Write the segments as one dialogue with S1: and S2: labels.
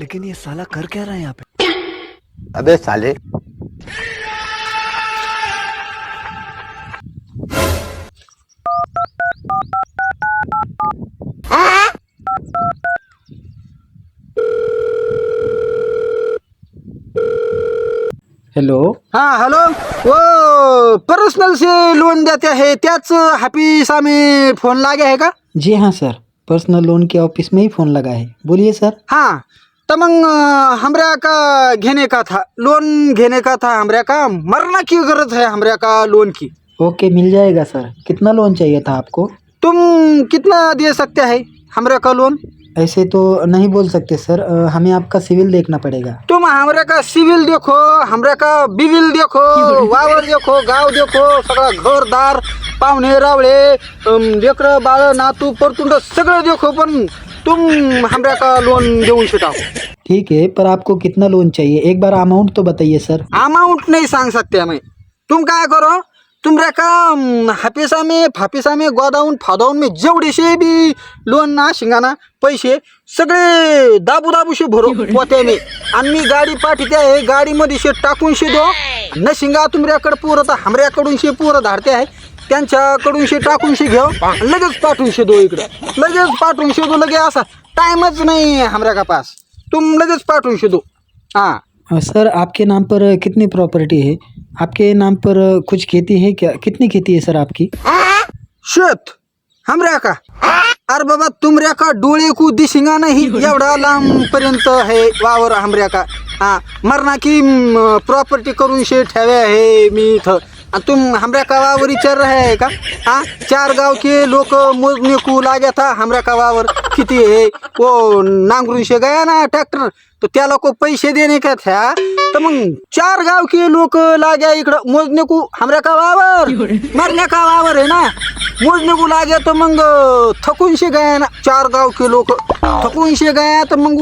S1: लेकिन ये साला कर क्या रहा है यहाँ पे?
S2: अबे साले।
S3: हेलो
S4: हाँ हेलो वो पर्सनल से लोन देते है त्याच ऑफ़िस आम्ही फ़ोन लागे आहे का?
S3: जी हाँ सर पर्सनल लोन के ऑफ़िस में ही फ़ोन लगा है। बोलिए सर
S4: हाँ तर मग हमरा का घेने का था? लोन घेने का था हमरा का? मरना की गरज है हमरा का लोन की?
S3: ओके मिल जाएगा सर. कितना लोन चाहिए था आपको?
S4: तुम कितना दे सकते हैं हमरा का लोन?
S3: ऐसे तो नहीं बोल सकते सर. अ, हमें आपका सिविल देखना पड़ेगा.
S4: तुम हमरा का सिविल देखो हमरा का बिविल देखो वावर देखो गाव देखो सगळं घरदार पाहुणे रावळे लेकरं बाळ नातू परतुंड सगळं देखो पण तुम हमरा का लोन देऊन शिटाव
S3: ठीक है पर आपको कितना लोन चाहिए? एक बार अमाउंट तो बताइए सर
S4: अमाउंट नहीं सांग सकते हमें। तुम काय करो? तुमऱ्या का अं, हापिसा में फापिसा में गोदावून फादावून में जेवढेशे बी लोन ना शिंगाना पैसे सगळे दाबू दाबूशे भरो पोत्या मी। आणि मी गाडी पाठीते आहे गाडीमध्ये शे टाकून शे दो. न शिंगा तुमऱ्याकडे पोरं तर हमऱ्याकडून शे पोरं धाडते आहे. त्यांच्याकडून शे टाकून शे घेऊ. लगेच पाठवून शे दो इकडे. लगेच पाठवून शे दो लगे असा टाइमच नाही हमऱ्या का पास तुम लगेच पाठवून शे दो हां.
S3: सर आपके नाम पर कितनी प्रॉपर्टी है? आपके नाम पर कुछ खेती है क्या? कितनी खेती है सर आपकी?
S4: शेत. हमऱ्या का? अरे बाबा तुमऱ्या का डोळे को दिशिंगा नाही? एवढा लांब पर्यंत आहे वावर हमऱ्या का? हा. मरणा की प्रॉपर्टी करून शे ठेवे आहे मी इथं. तुम हमऱ्या का विचार रहे है का? हा? चार गाव के लोक मोजणी कू लागे था हमऱ्या का किती हे ओ नांगरून शे गया ना ट्रॅक्टर. तर त्याला को पैसे देणे का त्या? तर मग चार गाव के लोक लाग्या इकडं. मोजणे को हमऱ्या का वावर मरण्या का वावर आहे ना. मोजणे को लागे तर मग थकूनशे गया ना. चार गाव के लोक थकूनशे गया तर मग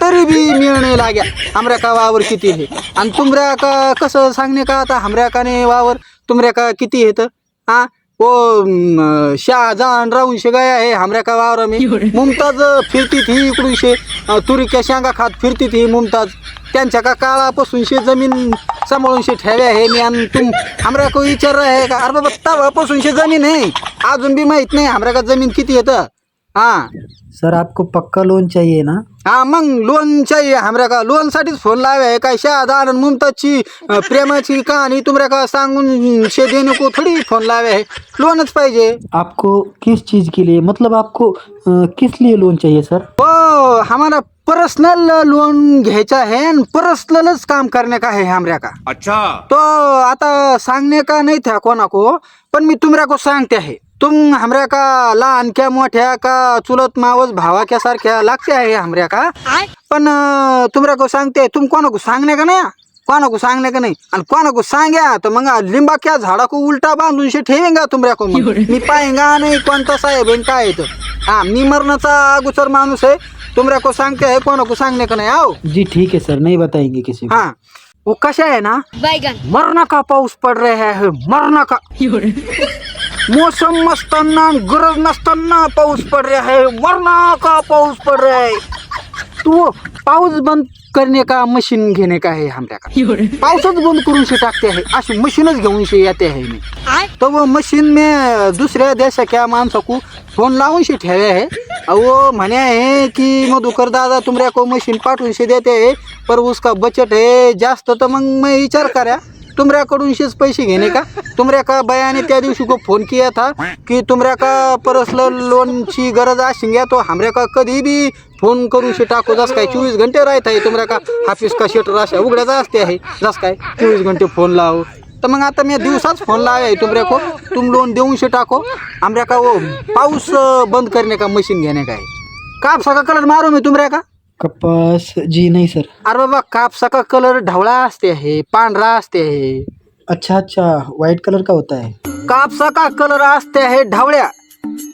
S4: तरी बी मिळणे लाग्या. हमऱ्या का वावर किती आहे? आणि तुमऱ्या का कसं सांगणे का आता? हमऱ्या का नाही वावर. तुमऱ्या का किती आहे तर? हा वो अं, शहाजहान राहून शे गया आहे हमऱ्या का वावर मी? मुमताज फिरती थी इकडून शे अं, तुरीच्या शेंगा खात फिरती थी मुमताज. त्यांच्या का काळापासून शे जमीन सांभाळून शे ठेवे आहे मी आणि तुम हमरा को विचार आहे का? अरे बाबा तवापासून शे जमीन आहे. अजून बी माहीत नाही हमरा का जमीन किती येतं. हा.
S3: सर आपको पक्का लोन चाहिए ना?
S4: हा मग लोन चाहिए. हमरा का लोन साठीच फोन लावे आहे? काय शहादार आणि मुमताजची अं, प्रेमाची कहाणी तुमऱ्या का सांगून शे देणे को थोडी फोन लावे आहे. लोनच पाहिजे.
S3: आपको किस चीज़ के लिए? मतलब आपको अ, किस लिए लोन चाहिए सर?
S4: हो हमारा पर्सनल लोन घ्यायचा है आणि पर्सनलच काम करणे का है हमऱ्या का?
S1: अच्छा.
S4: तो आता सांगणे का नाही था कोणा को पण मी तुमऱ्या को सांगते आहे. तुम हमऱ्या का लहान क्या मोठ्या का चुलत मावस भावाक्या सारख्या लागते आहे हमऱ्या का? पण तुमऱ्या को सांगते तुम कोणा को सांगणे का नाही कोणा को सांगणे का नाही? आणि कोणा को सांग्या? तर मग लिंबाक्या झाडा को उलटा बांधून शे ठेवेंगा तुमऱ्या को मग. मी पाहेंगा नाही कोणता साहेब आहे काय येतं हा मी मरणाचा अगोचर माणूस आहे. तुमऱ्या को सांगते आहे कोणा को सांगणे का नाही? आओ.
S3: जी ठीक है सर. नहीं बताएंगे किसी को.
S4: हाँ. वो कशा है ना?
S5: बैगन
S4: मरना का पाऊस पड रहा है मरना का मौसम नसताना गरज नसताना पाऊस पड रहा है मरना का पाऊस पड रहा है तो पाऊस बंद करने का मशीन घेणे का है हमऱ्या का? पाऊसच बंद करून शे टाकते आहे. अशी मशीनच घेऊन शे येते आहे मी. तो वो मशीन में दुसऱ्या देशाच्या माणसाकू फोन लावून शे ठेवे आहे. वो म्हणे आहे की मधुकर दादा तुमऱ्या को मशीन पाठवून शे देते है पर उसका बचत है जास्त तर मग मैं विचार करा. तुमऱ्याकडून शेच पैसे घेणे का? तुमऱ्या का बयाने त्या दिवशी को फोन किया था की तुमऱ्या का परसल लोनची गरज असेल तो हमऱ्या का कधी बी फोन करून शे टाकू. जास काय चोवीस घंटे राहत आहे तुमऱ्या का ऑफिस का शेटर अशा उघड्याचा असते आहे. जास काय? चोवीस घंटे फोन लाव. तर मग आता मी दिवसाच फोन लावे आहे तुमऱ्या को तुम लोन देऊन शे टाको. आमऱ्या का ओ पाऊस बंद करणे का? मशीन घेणे काय? काप सगळा कलर मारू मी तुमऱ्या का
S3: कपास जी नहीं सर.
S4: अरे बाबा कापसा का कलर ढवळा असते आहे पांढरा असते आहे
S3: अच्छा अच्छा. वाइट कलर का होता है
S4: कापसा का कलर असते आहे ढवळ्या.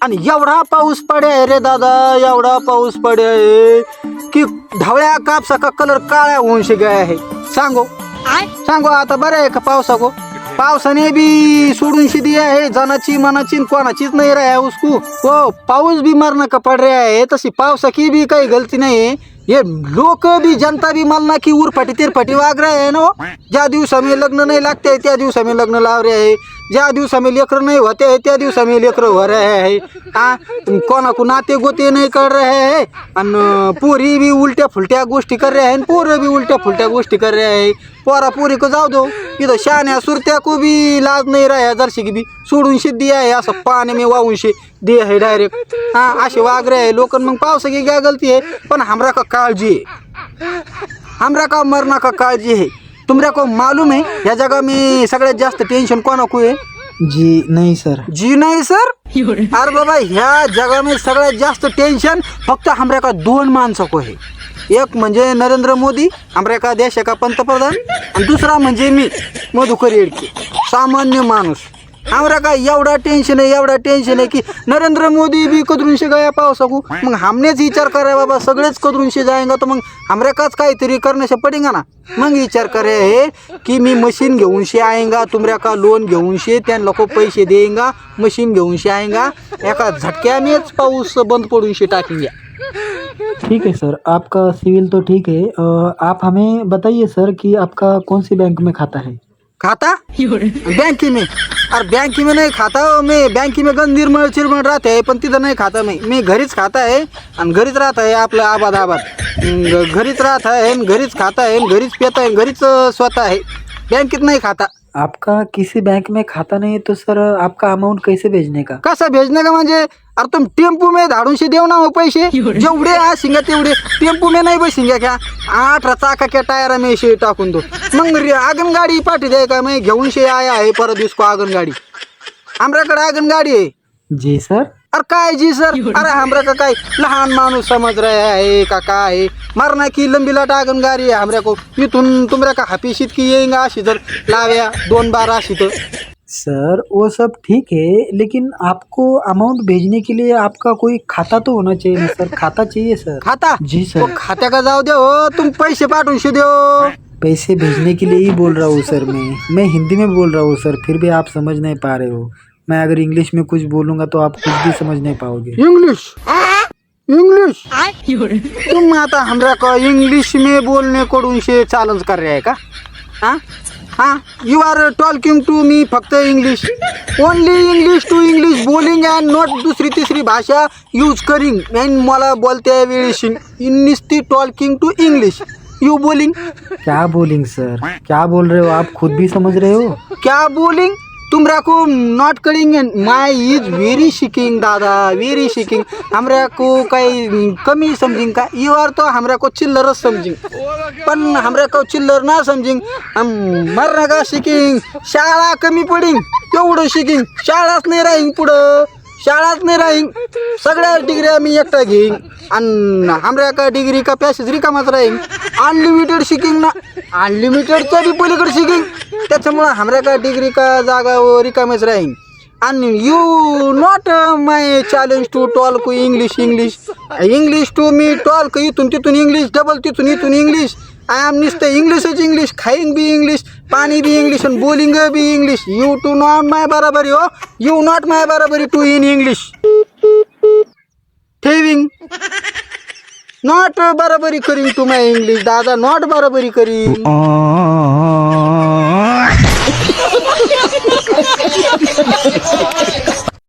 S4: आणि एवढा पाऊस पडे आहे रे दादा एवढा पाऊस पडे. आहे की ढवळ्या कापसा का कलर काळ्या होऊन शे गया आहे सांगो सांगो आता बरं आहे का पावसाको पावसाने बी सोडून शिदी आहे. जनाची मनाची न कोणाचीच नाही राहा उसकू. उसको पाऊस बी मरना का पड़ रहा आहे. तशी पावसा की भी काही गलती नाही. हे लोक बी जनता बी मला ना की उरफाटी तिरफाटी वाग आहे है ना हो. ज्या दिवसा मी लग्न नाही लागते त्या दिवसा मी लग्न लावरे आहे. ज्या दिवसा मी लेकर नाही होते आहे त्या दिवसा मी लेकर हो रहे हा कोणाकु नाते गोते नाही कर रहे है आणि पोरी बी उलट्या फुलट्या गोष्टी कर रहे हैं पोरं बी उलट्या फुलट्या गोष्टी कर रहे आहे. पोरा पोरी को जाऊ दो. इथं शहाण्या सुरत्या को बी लाज नाही राह्या जरशी की बी सोडून शिद्दी आहे असं पाणी मी वाहून शे दे आहे डायरेक्ट हा असे वागरे आहे लोकन लोक मग पावसा की काय गलती आहे? पण हमरा का काळजी है। हमरा का मरना का काळजी है? तुमरा को मालूम है या जगह में सगळ्यात जास्त टेन्शन कोणा को है?
S3: जी नहीं सर
S4: जी नाही सर अरे बाबा ह्या जगामध्ये सगळ्यात जास्त टेन्शन फक्त आमऱ्या का दोन माणसं को आहे एक म्हणजे नरेंद्र मोदी आमऱ्या का देशाचा पंतप्रधान आणि दुसरा म्हणजे मी मधुकर येडके सामान्य माणूस. आमऱ्या का एवढा टेन्शन आहे एवढा टेन्शन आहे की नरेंद्र मोदी भी कदरूनशे गया पाव सकू मग हमनेच विचार करा बाबा सगळेच कदरूनशे जाएगा तर मग आमऱ्या काच काहीतरी करण्याशा पडेगा ना? मग विचार करे हे की मी मशीन घेऊन शे आएगा तुमऱ्या का लोन घेऊन शे? त्यांना को पैसे देईंगा मशीन घेऊन शे आएगा एका झटक्यानेच पाऊस बंद पडून शे टाकेंगे
S3: ठीक है सर. आपका सिविल तो ठीक है आप हमें बताइए सर कि आपका कौन सी बैंक में खाता है?
S4: खाता? बँकी में? अरे बँक में नाही खाता हो मी. बँक में गंज निर्मळ चिरमळ राहते पण तिथं नाही खाता मी. मी घरीच खाता आहे आणि घरीच राहत आहे आपलं आबाद आबाद. घरीच राहत आहे आणि घरीच खाता आहे आणि घरीच पेत आहे घरीच स्वतः आहे. बँकेत नाही खाता.
S3: आपका किसी बैंक में खाता नहीं है तो सर आपका अमाउंट कैसे भेजने का?
S4: कसं भेजणे का म्हणजे? अरे तुम टेम्पो में धाडूनशे देव ना हो पैसे. जेवढे शिंगा तेवढे. टेम्पो में नाही बसिंगा क्या आठ चाका क्या टायरा में शे टाकून दो. मग रे आगन गाडी पाठी द्याय का? मैं घेऊन शे आया आहे परत दिवस आगन गाडी आमऱ्याकडे आगन गाडी आहे.
S3: जी सर.
S4: अरे काय जी सर? अरे हमरा का काय लहान माणूस समज रहे आहे का काय? मारना की लंबी लाट आगन गाडी आहे हमऱ्या को। इथून तुमऱ्या का हापीशीत की अशी जर लाव्या दोन बार अशी तर
S3: सर वो सब ठीक है लेकिन आपको अमाउंट भेजने के लिए आपका कोई खाता तो होना चाहिए ना सर? खाता चाहिए सर?
S4: खाता?
S3: जी सर।
S4: तो खात्या का जाऊ दे हो तुम पैसे पाठवून शे
S3: पैसे भेजने के लिए ही बोल रहा हूँ सर मैं। मैं हिंदी में बोल रहा हूँ सर फिर भी आप समझ नहीं पा रहे हो। मैं अगर इंग्लिश में कुछ बोलूँगा तो आप कुछ भी समझ नहीं पाओगे।
S4: इंग्लिश इंग्लिश तुम आता हमरा को इंग्लिश में बोलने को शे चॅलेंज कर रहे का? हा? हा? You are talking to me फक्त English only English to English bowling and not दुसरी तिसरी भाषा यूज़ करिंग। अँड मला बोलते वेळी शिंग नुसती टॉकिंग टू इंग्लिश यू बोलिंग?
S3: क्या बोलिंग सर क्या बोल रहे हो? आप खुद भी समझ रहे हो?
S4: क्या बोलिंग? तुमरा को नॉट करिंग। माय इज व्हेरी शिकिंग दादा व्हेरी शिकिंग हमरा को काही कमी समजिंग का? यू आर तो हमरा चिल्लरच समजिंग पण हमरा को चिल्लर ना समजिंग मर का शिकिंग शाळा कमी पडिंग। तेवढं शिकिंग शाळाच नाही राहीन पुढं। शाळाच नाही राहीन. सगळ्या डिग्र्या मी एकटा घेईन. आणि हमऱ्या का डिग्री का पॅसेज रिकामाच राहीन. अनलिमिटेड शिकिंग ना. अनलिमिटेडच्या बी पलीकडे शिकिंग त्याच्यामुळं हमऱ्या का डिग्री का जागा रिकामच रिकामेच राहीन. आणि you not my challenge to talk English English English to me talk इथून तिथून इंग्लिश डबल तिथून इथून इंग्लिश आम नुसतं इंग्लिशच इंग्लिश खाईंग बी इंग्लिश पाणी बी इंग्लिश अन bowling be English you to not my बराबरी हो यू नॉट माय बराबरी टू इन इंग्लिश ठेविंग नॉट बराबरी करीन टू माय इंग्लिश दादा नॉट बराबरी करीन